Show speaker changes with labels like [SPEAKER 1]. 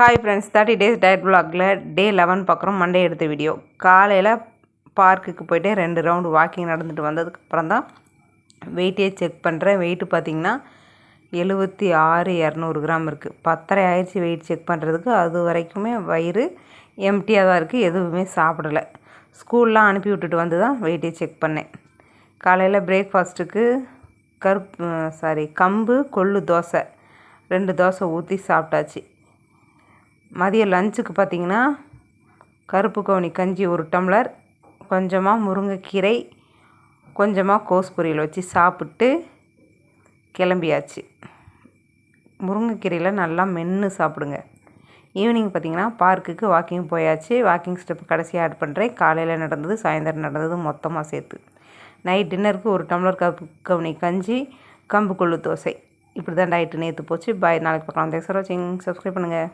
[SPEAKER 1] Hi friends thirty days diet பிளாக்ல day eleven பார்க்குறோம். Monday எடுத்த வீடியோ காலையில் பார்க்குக்கு போயிட்டு ரெண்டு ரவுண்டு வாக்கிங் நடந்துட்டு வந்ததுக்கப்புறம் தான் வெயிட்டே செக் பண்ணுறேன் வெயிட்டு பார்த்திங்கன்னா எழுபத்தி ஆறு இரநூறு கிராம் இருக்குது பத்தரை ஆயிடுச்சு வெயிட் செக் பண்ணுறதுக்கு அது வரைக்குமே வயிறு எம்டியாக தான் இருக்குது எதுவுமே சாப்பிடலை. ஸ்கூல்லாம் அனுப்பி விட்டுட்டு வந்து தான் வெயிட்டே செக் பண்ணேன். காலையில் பிரேக்ஃபாஸ்ட்டுக்கு கருப்பு சாரி கம்பு கொள்ளு தோசை. ரெண்டு தோசை ஊற்றி சாப்பிட்டாச்சு. மதியம் லஞ்சுக்கு பார்த்திங்கன்னா கருப்பு கவுனி கஞ்சி ஒரு டம்ளர் கொஞ்சமாக முருங்கைக்கீரை கொஞ்சமாக கோஸ் பொரியல் வச்சு சாப்பிட்டு கிளம்பியாச்சு. முருங்கைக்கீரையில் நல்லா மென்று சாப்பிடுங்க. ஈவினிங் பார்த்திங்கன்னா பார்க்குக்கு வாக்கிங் போயாச்சு. வாக்கிங் ஸ்டெப் கடைசியாக ஆட் பண்ணுறேன் காலையில் நடந்தது சாயந்தரம் நடந்தது மொத்தமாக சேர்த்து. நைட் டின்னருக்கு ஒரு டம்ளர் கப்பு கவுனி கஞ்சி கம்பு கொள்ளு தோசை. இப்படி தான் டயட்டு நேற்று போச்சு. பாய் நாளைக்கு பார்க்கலாம். தேங்க்ஸ் ஃபார் வாட்சிங் சப்ஸ்கிரைப் பண்ணுங்கள்